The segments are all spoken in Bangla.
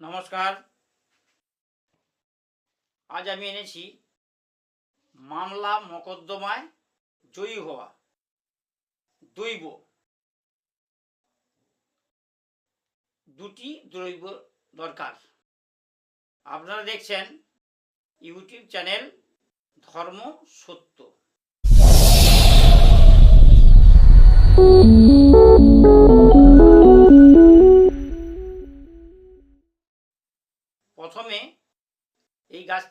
নমস্কার। আজ আমি এনেছি মামলা মকদ্দমায় জয়ী হওয়া দৈব দুটি দ্রৈব দরকার। আপনারা দেখছেন ইউটিউব চ্যানেল ধর্ম সত্য।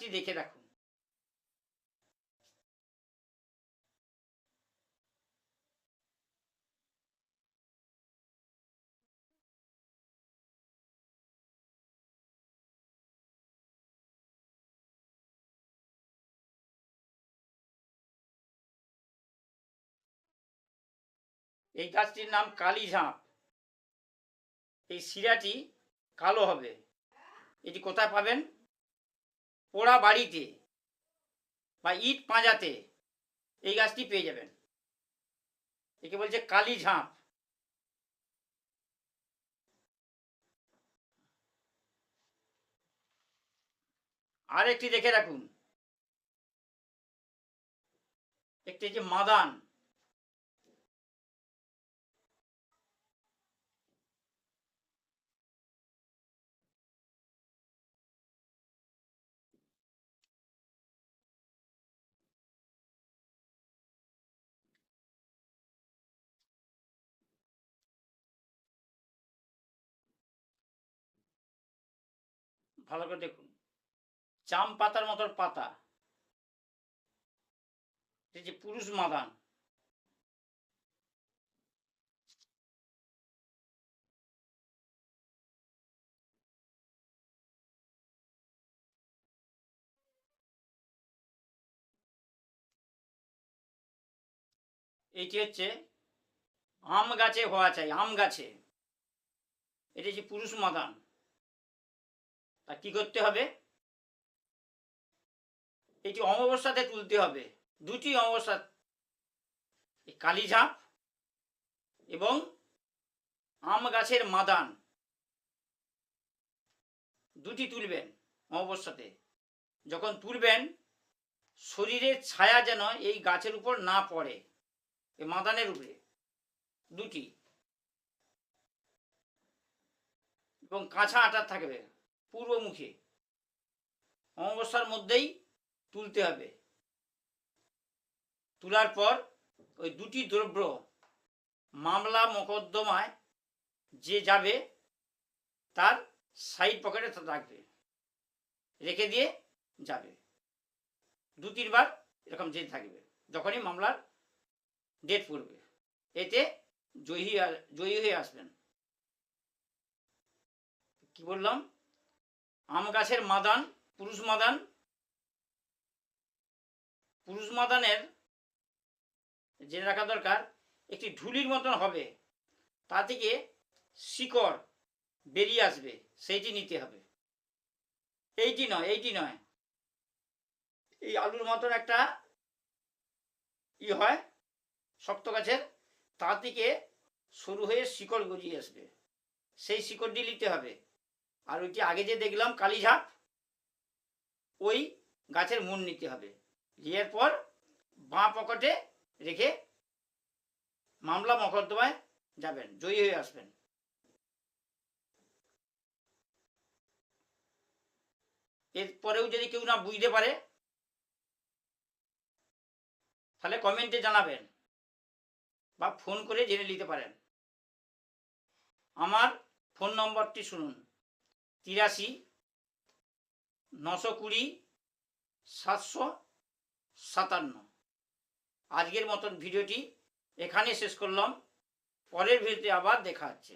গাছটি দেখে রাখুন। এই গাছটির নাম কালীঝাঁপ এই শিরাটি কালো হবে। এটি কোথায় পাবেন? পোড়া বাড়িতে বা ইট পাঁজাতে এই গাছটি পেয়ে যাবেন। একে বলছে কালি ঝাঁপ। আরেকটি দেখে রাখুন। একটি যে মাদান। ভালো করে দেখুন। চাম পাতার মতন পাতা। যে পুরুষ মাদান। এটি হচ্ছে আম গাছে হওয়া চাই, আম গাছে। এটি হচ্ছে পুরুষ মাদান। তা কি করতে হবে? এটি অমাবস্যাতে তুলতে হবে। দুটি অমাবস্যা কালীঝাঁপ এবং আম গাছের মাদান। দুটি তুলবেন অমাবস্যাতে। যখন তুলবেন, শরীরের ছায়া যেন এই গাছের উপর না পড়ে এই মাদানের উপরে দুটি। এবং কাঁচা আটার থাকবে। পূর্বমুখী। অমাবস্যার মধ্যেই তুলতে হবে। তোলার পর ওই দুটি দ্রব্য মামলা মোকদ্দমায় যে যাবে, তার সাইড পকেটে রাখবে রেখে দিয়ে যাবে। দু তিনবার এরকম যেতে থাকবে। যখনই মামলার ডেট পড়বে। এতে জয়ী জয়ী হয়ে আসবেন। কি বললাম? আম গাছের মাদান, পুরুষ মাদান। পুরুষ মাদানের জেনে রাখা দরকার, একটি ঢুলির মতন হবে। তা থেকে শিকড় বেরিয়ে আসবে, সেইটি নিতে হবে। এইটি নয় এইটি নয়। এই আলুর মতন একটা ই হয়, শক্ত গাছের, তা থেকে সরু হয়ে শিকড় গজিয়ে আসবে। সেই শিকড়টি নিতে হবে। আর ওইটি আগে যে দেখলাম কালীঝাপ ওই গাছের মূল নিতে হবে। নেওয়ার পর বাঁ পকেটে রেখে মামলা মকদ্দমায় যাবেন, জয়ী হয়ে আসবেন। এরপরেও যদি কেউ না বুঝতে পারে, তাহলে কমেন্টে জানাবেন বা ফোন করে জেনে নিতে পারেন। আমার ফোন নম্বরটি শুনুন। তিরাশি, নশো কুড়ি, সাতশো সাতান্ন। আজকের মতন ভিডিওটি এখানে শেষ করলাম। পরের ভিডিওতে আবার দেখা হচ্ছে।